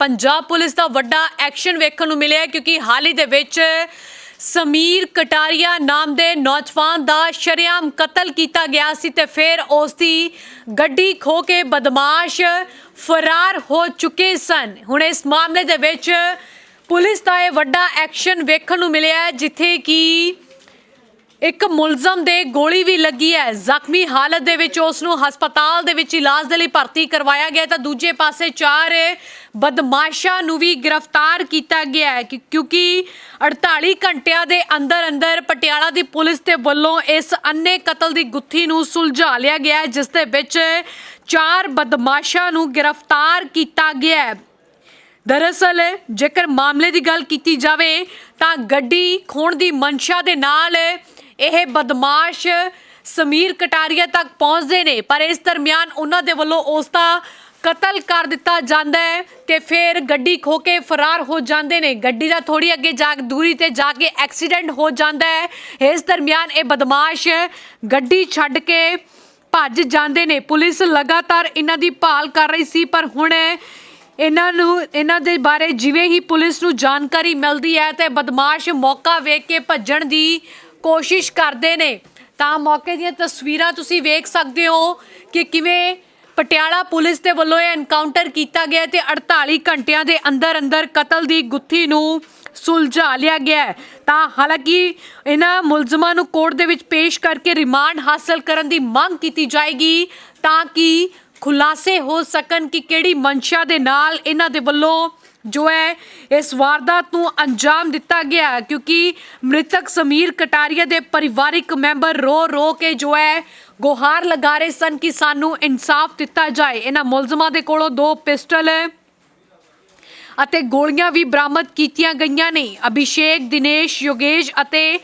Punjab police ਦਾ ਵੱਡਾ action ਵੇਖਣ ਨੂੰ ਮਿਲਿਆ ਕਿਉਂਕਿ ਹਾਲ ਹੀ ਦੇ ਵਿੱਚ ਸਮੀਰ ਕਟਾਰੀਆ ਨਾਮ ਦੇ ਨੌਜਵਾਨ ਦਾ ਸ਼ਰੇਆਮ ਕਤਲ ਕੀਤਾ ਗਿਆ ਸੀ ਤੇ ਫਿਰ ਉਸ ਦੀ ਗੱਡੀ ਖੋ ਕੇ ਬਦਮਾਸ਼ ਫਰਾਰ ਹੋ ਚੁੱਕੇ ਸਨ। ਹੁਣ ਇਸ ਮਾਮਲੇ ਦੇ ਵਿੱਚ ਪੁਲਿਸ ਦਾ ਇਹ ਵੱਡਾ ਐਕਸ਼ਨ ਵੇਖਣ ਨੂੰ ਮਿਲਿਆ ਜਿੱਥੇ ਕਿ ਇੱਕ ਮੁਲਜ਼ਮ ਦੇ ਗੋਲੀ ਵੀ ਲੱਗੀ ਹੈ। ਜ਼ਖਮੀ ਹਾਲਤ ਦੇ ਵਿੱਚ ਉਸ ਨੂੰ ਹਸਪਤਾਲ ਦੇ ਵਿੱਚ ਇਲਾਜ ਦੇ ਲਈ ਭਰਤੀ ਕਰਵਾਇਆ ਗਿਆ ਤਾਂ ਦੂਜੇ ਪਾਸੇ ਚਾਰ ਬਦਮਾਸ਼ਾਂ ਨੂੰ ਵੀ ਗ੍ਰਿਫਤਾਰ ਕੀਤਾ ਗਿਆ ਹੈ ਕਿ- ਕਿਉਂਕਿ 48 ਘੰਟਿਆਂ ਦੇ ਅੰਦਰ ਅੰਦਰ ਪਟਿਆਲਾ ਦੀ ਪੁਲਿਸ ਦੇ ਵੱਲੋਂ ਇਸ ਅੰਨੇ ਕਤਲ ਦੀ ਗੁੱਥੀ ਨੂੰ ਸੁਲਝਾ ਲਿਆ ਗਿਆ ਹੈ, ਜਿਸ ਦੇ ਵਿੱਚ ਚਾਰ ਬਦਮਾਸ਼ਾਂ ਨੂੰ ਗ੍ਰਿਫਤਾਰ ਕੀਤਾ ਗਿਆ ਹੈ। ਦਰਅਸਲ, ਜੇਕਰ ਮਾਮਲੇ ਦੀ ਗੱਲ ਕੀਤੀ ਜਾਵੇ, ਤਾਂ ਗੱਡੀ ਖੋਣ ਦੀ ਮਨਸ਼ਾ ਦੇ ਨਾਲ ਇਹ ਬਦਮਾਸ਼ ਸਮੀਰ ਕਟਾਰੀਆ ਤੱਕ ਪਹੁੰਚਦੇ ਨੇ, ਪਰ ਇਸ ਦਰਮਿਆਨ ਉਹਨਾਂ ਦੇ ਵੱਲੋਂ ਉਸ ਦਾ ਕਤਲ ਕਰ ਦਿੱਤਾ ਜਾਂਦਾ ਹੈ ਤੇ ਫਿਰ ਗੱਡੀ ਖੋ ਕੇ ਫਰਾਰ ਹੋ ਜਾਂਦੇ ਨੇ। ਗੱਡੀ ਦਾ ਥੋੜੀ ਅੱਗੇ ਜਾ ਕੇ ਦੂਰੀ ਤੇ ਜਾ ਕੇ ਐਕਸੀਡੈਂਟ ਹੋ ਜਾਂਦਾ ਹੈ। ਇਸ ਦਰਮਿਆਨ ਇਹ ਬਦਮਾਸ਼ ਗੱਡੀ ਛੱਡ ਕੇ ਭੱਜ ਜਾਂਦੇ ਨੇ। ਪੁਲਿਸ ਲਗਾਤਾਰ ਇਹਨਾਂ ਦੀ ਭਾਲ ਕਰ ਰਹੀ ਸੀ, ਪਰ ਹੁਣ ਇਹਨਾਂ ਨੂੰ, ਇਹਨਾਂ ਦੇ ਬਾਰੇ ਜਿਵੇਂ ਹੀ ਪੁਲਿਸ ਨੂੰ ਜਾਣਕਾਰੀ ਮਿਲਦੀ ਹੈ ਤੇ ਬਦਮਾਸ਼ ਮੌਕਾ ਵੇਖ ਕੇ ਭੱਜਣ ਦੀ ਕੋਸ਼ਿਸ਼ ਕਰਦੇ ਨੇ। ਤਾਂ ਮੌਕੇ ਦੀਆਂ ਤਸਵੀਰਾਂ ਤੁਸੀਂ ਵੇਖ ਸਕਦੇ ਹੋ ਕਿ ਕਿਵੇਂ ਪਟਿਆਲਾ ਪੁਲਿਸ ਦੇ ਵੱਲੋਂ ਇਹ ਐਨਕਾਊਂਟਰ ਕੀਤਾ ਗਿਆ ਤੇ 48 ਘੰਟਿਆਂ ਦੇ ਅੰਦਰ ਅੰਦਰ ਕਤਲ ਦੀ ਗੁੱਥੀ ਨੂੰ ਸੁਲਝਾ ਲਿਆ ਗਿਆ ਤਾਂ ਹਾਲਾਂਕਿ ਇਹਨਾਂ ਮੁਲਜ਼ਮਾਂ ਨੂੰ ਕੋਰਟ ਦੇ ਵਿੱਚ ਪੇਸ਼ ਕਰਕੇ ਰਿਮਾਂਡ ਹਾਸਲ ਕਰਨ ਦੀ ਮੰਗ ਕੀਤੀ ਜਾਏਗੀ। ਤਾਂ ਕਿ ਖੁਲਾਸੇ ਹੋ ਸਕਣ ਕਿ ਕਿਹੜੀ ਮਨਸ਼ਾ ਦੇ ਨਾਲ ਇਹਨਾਂ ਦੇ ਵੱਲੋਂ ਜੋ ਹੈ ਇਸ ਵਾਰਦਾਤ ਨੂੰ ਅੰਜਾਮ ਦਿੱਤਾ ਗਿਆ ਕਿਉਂਕਿ ਮ੍ਰਿਤਕ ਸਮੀਰ ਕਟਾਰੀਆ ਦੇ ਪਰਿਵਾਰਿਕ ਮੈਂਬਰ ਰੋ ਰੋ ਕੇ ਜੋ ਹੈ ਗੁਹਾਰ ਲਗਾ ਰਹੇ ਸਨ ਕਿ ਸਾਨੂੰ ਇਨਸਾਫ ਦਿੱਤਾ ਜਾਏ। ਇਹਨਾਂ ਮੁਲਜ਼ਮਾਂ ਦੇ ਕੋਲੋਂ ਦੋ ਪਿਸਟਲ ਅਤੇ ਗੋਲੀਆਂ ਵੀ ਬਰਾਮਦ ਕੀਤੀਆਂ ਗਈਆਂ ਨੇ। ਅਭਿਸ਼ੇਕ, ਦਿਨੇਸ਼, ਯੋਗੇਸ਼ ਅਤੇ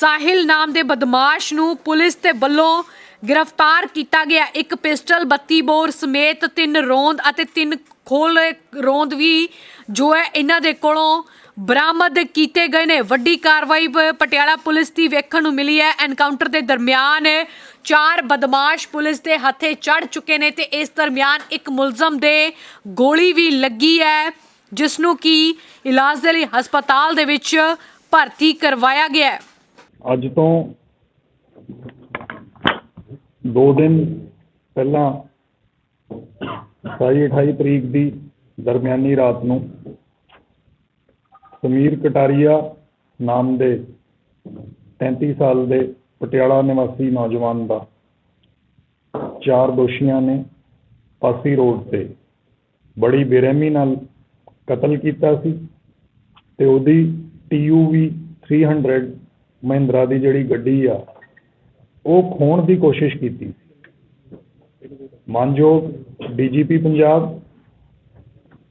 ਸਾਹਿਲ ਨਾਮ ਦੇ ਬਦਮਾਸ਼ ਨੂੰ ਪੁਲਿਸ ਦੇ ਵੱਲੋਂ ਗ੍ਰਿਫਤਾਰ ਕੀਤਾ ਗਿਆ। ਇੱਕ ਪਿਸਟਲ 32 ਬੋਰ ਸਮੇਤ ਤਿੰਨ ਰੋਂਦ ਅਤੇ ਤਿੰਨ ਖੋਲ ਰੋਂਦ ਵੀ ਜੋ ਹੈ ਇਹਨਾਂ ਦੇ ਕੋਲੋਂ ਬਰਾਮਦ ਕੀਤੇ ਗਏ ਨੇ। ਵੱਡੀ ਕਾਰਵਾਈ ਪਟਿਆਲਾ ਪੁਲਿਸ ਦੀ ਵੇਖਣ ਨੂੰ ਮਿਲੀ ਹੈ। ਐਨਕਾਊਂਟਰ ਦੇ ਦਰਮਿਆਨ ਚਾਰ ਬਦਮਾਸ਼ ਪੁਲਿਸ ਦੇ ਹੱਥੇ ਚੜ ਚੁੱਕੇ ਨੇ ਤੇ ਇਸ ਦਰਮਿਆਨ ਇੱਕ ਮੁਲਜ਼ਮ ਦੇ ਗੋਲੀ ਵੀ ਲੱਗੀ ਹੈ, ਜਿਸ ਨੂੰ ਕੀ ਇਲਾਜ ਦੇ ਲਈ ਹਸਪਤਾਲ ਦੇ ਵਿੱਚ ਭਰਤੀ ਕਰਵਾਇਆ ਗਿਆ ਹੈ। ਅੱਜ ਤੋਂ ਦੋ ਦਿਨ ਪਹਿਲਾਂ 27 28 ਤਰੀਕ ਦੀ ਦਰਮਿਆਨੀ ਰਾਤ ਨੂੰ ਸਮੀਰ ਕਟਾਰੀਆ ਨਾਮ ਦੇ 33 ਸਾਲ ਦੇ ਪਟਿਆਲਾ ਨਿਵਾਸੀ ਨੌਜਵਾਨ ਦਾ ਚਾਰ ਦੋਸ਼ੀਆਂ ਨੇ ਪਾਸੀ ਰੋਡ ਤੇ ਬੜੀ ਬੇਰਹਿਮੀ ਨਾਲ ਕਤਲ ਕੀਤਾ ਸੀ ਤੇ ਉਹਦੀ TUV 300 ਮਹਿੰਦਰਾ ਦੀ ਜਿਹੜੀ ਗੱਡੀ ਆ ਉਹ ਖੋਹਣ ਦੀ ਕੋਸ਼ਿਸ਼ ਕੀਤੀ। ਮਾਨਯੋਗ ਡੀਜੀਪੀ ਪੰਜਾਬ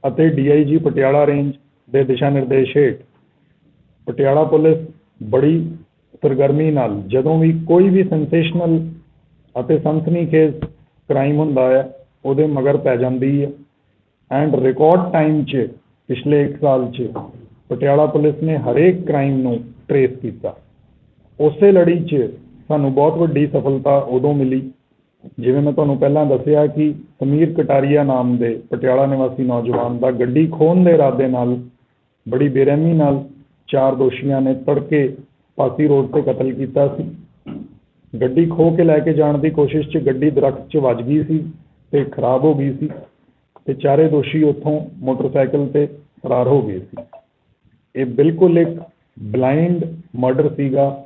ਅਤੇ ਡੀਆਈਜੀ ਪਟਿਆਲਾ ਰੇਂਜ ਦੇ ਦਿਸ਼ਾ ਨਿਰਦੇਸ਼ ਹੇਠ ਪਟਿਆਲਾ ਪੁਲਿਸ ਬੜੀ ਸਰਗਰਮੀ ਨਾਲ, ਜਦੋਂ ਵੀ ਕੋਈ ਵੀ ਸੈਂਸੇਸ਼ਨਲ ਅਤੇ ਸਨਸਨੀਖੇਜ਼ ਕ੍ਰਾਈਮ ਹੁੰਦਾ ਹੈ, ਉਹਦੇ ਮਗਰ ਪੈ ਜਾਂਦੀ ਹੈ। ਐਂਡ ਰਿਕਾਰਡ ਟਾਈਮ 'ਚ, ਪਿਛਲੇ 1 ਸਾਲ 'ਚ ਪਟਿਆਲਾ ਪੁਲਿਸ ਨੇ ਹਰੇਕ ਕ੍ਰਾਈਮ ਨੂੰ ਟਰੇਸ ਕੀਤਾ। ਉਸੇ ਲੜੀ 'ਚ ਸਾਨੂੰ ਬਹੁਤ ਵੱਡੀ ਸਫਲਤਾ ਉਦੋਂ ਮਿਲੀ। ਜਿਵੇਂ ਮੈਂ ਤੁਹਾਨੂੰ ਪਹਿਲਾਂ ਦੱਸਿਆ ਕਿ ਸਮੀਰ ਕਟਾਰੀਆ ਨਾਮ ਦੇ ਪਟਿਆਲਾ ਨਿਵਾਸੀ ਨੌਜਵਾਨ ਦਾ ਗੱਡੀ ਖੋਹਣ ਦੇ ਇਰਾਦੇ ਨਾਲ, ਬੜੀ ਬੇਰਹਿਮੀ ਨਾਲ ਚਾਰ ਦੋਸ਼ੀਆਂ ਨੇ ਤੜਕੇ ਪਾਸੀ ਰੋਡ ਤੇ ਕਤਲ ਕੀਤਾ ਸੀ। ਗੱਡੀ ਖੋਹ ਕੇ ਲੈ ਕੇ ਜਾਣ ਦੀ ਕੋਸ਼ਿਸ਼ 'ਚ ਗੱਡੀ ਦਰਖਤ 'ਚ ਵੱਜ ਗਈ ਸੀ ਤੇ ਖਰਾਬ ਹੋ ਗਈ ਸੀ ਤੇ ਚਾਰੇ ਦੋਸ਼ੀ ਉੱਥੋਂ ਮੋਟਰਸਾਈਕਲ ਤੇ ਫਰਾਰ ਹੋ ਗਏ ਸੀ। ਇਹ ਬਿਲਕੁਲ ਇੱਕ ਬਲਾਈਂਡ ਮਰਡਰ ਸੀਗਾ।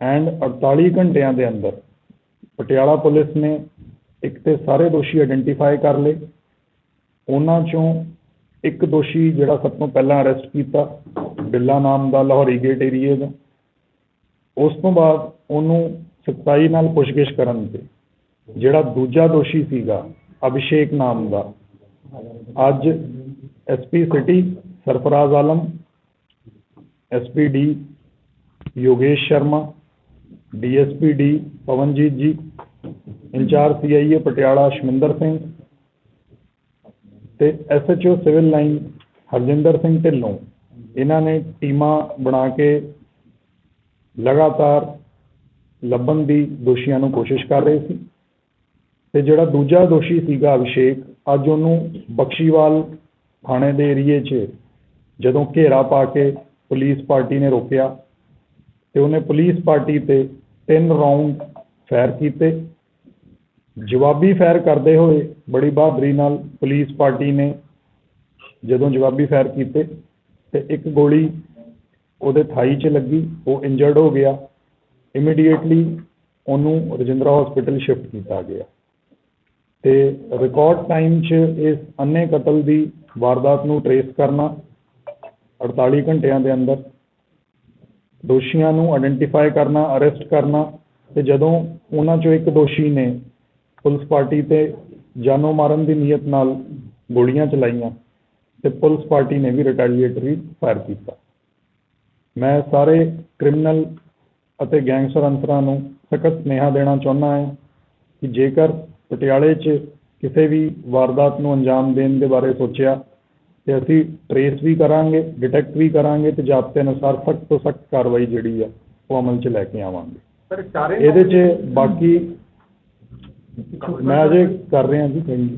ਐਂਡ 48 ਘੰਟਿਆਂ ਦੇ ਅੰਦਰ ਪਟਿਆਲਾ ਪੁਲਿਸ ਨੇ ਇੱਕ ਤਾਂ ਸਾਰੇ ਦੋਸ਼ੀ ਆਇਡੈਂਟੀਫਾਈ ਕਰ ਲਏ। ਉਹਨਾਂ ਚੋਂ ਇੱਕ ਦੋਸ਼ੀ ਜਿਹੜਾ ਸਭ ਤੋਂ ਪਹਿਲਾਂ ਅਰੈਸਟ ਕੀਤਾ, ਬਿੱਲਾ ਨਾਮ ਦਾ ਲਾਹੌਰੀ ਗੇਟ ਏਰੀਏ ਦਾ। ਉਸ ਤੋਂ ਬਾਅਦ ਉਹਨੂੰ ਸਖਤਾਈ ਨਾਲ ਪੁੱਛਗਿੱਛ ਕਰਨ ਤੇ ਜਿਹੜਾ ਦੂਜਾ ਦੋਸ਼ੀ ਸੀਗਾ, ਅਭਿਸ਼ੇਕ ਨਾਮ ਦਾ, ਅੱਜ SP city Sarfaraz Alam SP D Yogesh Sharma DSP D Pawanjit ji, incharge CIA Patiala Shaminder Singh ਤੇ SHO civil line Harjinder Singh Dhillon. ਇਹਨਾਂ ਨੇ ਟੀਮਾਂ ਬਣਾ ਕੇ ਲਗਾਤਾਰ ਲੱਭਣ ਦੀ ਦੋਸ਼ੀਆਂ ਨੂੰ ਕੋਸ਼ਿਸ਼ ਕਰ ਰਹੇ ਸੀ। ਤੇ ਜਿਹੜਾ ਦੂਜਾ ਦੋਸ਼ੀ ਸੀਗਾ ਅਭਿਸ਼ੇਕ, ਅੱਜ ਉਹਨੂੰ ਬਖਸ਼ੀਵਾਲ ਥਾਣੇ ਦੇ ਏਰੀਏ 'ਚ ਜਦੋਂ ਘੇਰਾ ਪਾ ਕੇ ਪੁਲਿਸ ਪਾਰਟੀ ਨੇ ਰੋਕਿਆ ਤੇ ਉਹਨੇ ਪੁਲਿਸ ਪਾਰਟੀ ਤੇ ਤਿੰਨ ਰਾਉਂਡ ਫਾਇਰ ਕੀਤੇ। ਜਵਾਬੀ ਫਾਇਰ ਕਰਦੇ ਹੋਏ ਬੜੀ ਬਹਾਦਰੀ ਨਾਲ ਪੁਲਿਸ ਪਾਰਟੀ ਨੇ ਜਦੋਂ ਜਵਾਬੀ ਫਾਇਰ ਕੀਤੇ ਤੇ ਇੱਕ ਗੋਲੀ ਉਹਦੇ ਥਾਈ 'ਚ ਲੱਗੀ, ਉਹ ਇੰਜਰਡ ਹੋ ਗਿਆ। ਇਮੀਡੀਏਟਲੀ ਉਹਨੂੰ ਰਜਿੰਦਰਾ ਹਸਪੀਟਲ ਸ਼ਿਫਟ ਕੀਤਾ ਗਿਆ। ਤੇ ਰਿਕਾਰਡ ਟਾਈਮ 'ਚ ਇਸ ਅੰਨੇ ਕਤਲ ਦੀ ਵਾਰਦਾਤ ਨੂੰ ਟਰੇਸ ਕਰਨਾ 48 ਘੰਟਿਆਂ ਦੇ ਅੰਦਰ ਦੋਸ਼ੀਆਂ ਨੂੰ ਆਇਡੈਂਟੀਫਾਈ ਕਰਨਾ ਅਰੈਸਟ ਕਰਨਾ ਤੇ ਜਦੋਂ ਉਹਨਾਂ 'ਚੋਂ ਇੱਕ ਦੋਸ਼ੀ ਨੇ ਪੁਲਿਸ ਪਾਰਟੀ ਤੇ ਜਾਨੋਂ ਮਾਰਨ ਦੀ ਨੀਅਤ ਨਾਲ ਗੋਲੀਆਂ ਚਲਾਈਆਂ ਤੇ ਪੁਲਿਸ ਪਾਰਟੀ ਨੇ ਵੀ ਰਿਟੈਲੀਏਟਰੀ ਫਾਇਰ ਕੀਤਾ। ਮੈਂ ਸਾਰੇ ਕ੍ਰਿਮੀਨਲ ਅਤੇ ਗੈਂਗਸਟਰ ਅੰਸਰਾਂ ਨੂੰ ਸਖਤ ਸੁਨੇਹਾ ਦੇਣਾ ਚਾਹੁੰਦਾ ਹਾਂ ਕਿ ਜੇਕਰ ਪਟਿਆਲੇ 'ਚ ਕਿਸੇ ਵੀ ਵਾਰਦਾਤ ਨੂੰ ਅੰਜਾਮ ਦੇਣ ਦੇ ਬਾਰੇ ਸੋਚਿਆ ਤੇ ਅਸੀਂ ਟਰੇਸ ਵੀ ਕਰਾਂਗੇ ਡਿਟੈਕਟ ਵੀ ਕਰਾਂਗੇ ਤੇ ਜ਼ਾਬਤੇ ਅਨੁਸਾਰ ਸਖਤ ਤੋਂ ਸਖਤ ਕਾਰਵਾਈ ਜਿਹੜੀ ਆ ਉਹ ਅਮਲ 'ਚ ਲੈ ਕੇ ਆਵਾਂਗੇ। ਸਰ ਚਾਰੇ ਇਹਦੇ 'ਚ ਬਾਕੀ ਮੈਂ ਅਜੇ ਕਰ ਰਿਹਾ ਜੀ ਯੂ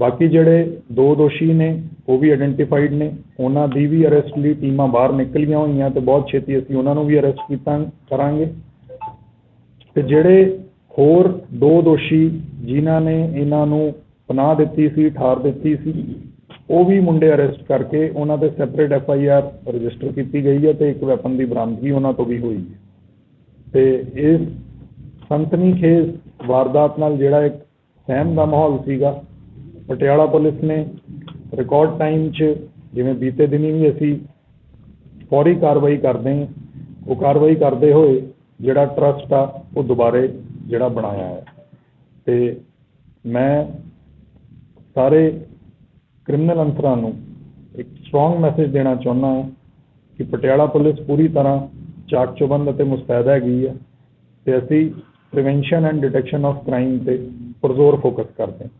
ਬਾਕੀ ਜਿਹੜੇ ਦੋ ਦੋਸ਼ੀ ਨੇ ਉਹ ਵੀ ਆਇਡੈਂਟੀਫਾਈਡ ਨੇ ਉਹਨਾਂ ਦੀ ਵੀ ਅਰੈਸਟ ਲਈ ਟੀਮਾਂ ਬਾਹਰ ਨਿਕਲੀਆਂ ਹੋਈਆਂ ਤੇ ਬਹੁਤ ਛੇਤੀ ਅਸੀਂ ਉਹਨਾਂ ਨੂੰ ਵੀ ਅਰੈਸਟ ਕੀਤਾ ਕਰਾਂਗੇ। ਤੇ ਜਿਹੜੇ ਹੋਰ ਦੋ ਦੋਸ਼ੀ ਜਿਨ੍ਹਾਂ ਨੇ ਇਹਨਾਂ ਨੂੰ ਪਨਾਹ ਦਿੱਤੀ ਸੀ ਠਾਰ ਦਿੱਤੀ ਸੀ ਉਹ ਵੀ ਮੁੰਡੇ ਅਰੈਸਟ ਕਰਕੇ ਉਹਨਾਂ ਤੇ separate F I R register ਕੀਤੀ ਗਈ ਹੈ ਤੇ ਇੱਕ ਵੈਪਨ ਦੀ ਬਰਾਮਦਗੀ ਉਹਨਾਂ ਤੋਂ ਵੀ ਹੋਈ ਹੈ। ਤੇ ਇਸ ਖੇਸ ਵਾਰਦਾਤ ਨਾਲ ਜਿਹੜਾ ਇੱਕ ਸਹਿਮ ਦਾ ਮਾਹੌਲ ਸੀਗਾ, ਪਟਿਆਲਾ ਪੁਲਿਸ ਨੇ ਰਿਕਾਰਡ ਟਾਈਮ 'ਚ ਜਿਵੇਂ ਬੀਤੇ ਦਿਨੀ ਵੀ ਅਸੀਂ ਫੌਰੀ ਕਾਰਵਾਈ ਕਰਦੇ ਹਾਂ, ਉਹ ਕਾਰਵਾਈ ਕਰਦੇ ਹੋਏ ਜਿਹੜਾ ਟਰਸਟ ਆ, ਉਹ ਦੁਬਾਰੇ ਜਿਹੜਾ ਬਣਾਇਆ ਹੈ। ਤੇ ਮੈਂ ਸਾਰੇ ਕ੍ਰਿਮੀਨਲ ਅਨਸਰਾਂ ਨੂੰ ਇੱਕ ਸਟਰੋਂਗ ਮੈਸੇਜ ਦੇਣਾ ਚਾਹੁੰਦਾ ਹਾਂ ਕਿ ਪਟਿਆਲਾ ਪੁਲਿਸ ਪੂਰੀ ਤਰ੍ਹਾਂ ਚਾਕ ਚੌਬੰਦ ਅਤੇ ਮੁਸਤੈਦ ਹੈਗੀ ਹੈ ਅਤੇ ਅਸੀਂ prevention and detection of crime ਤੇ ਪੁਰਜ਼ੋਰ ਫੋਕਸ ਕਰਦੇ ਹਾਂ।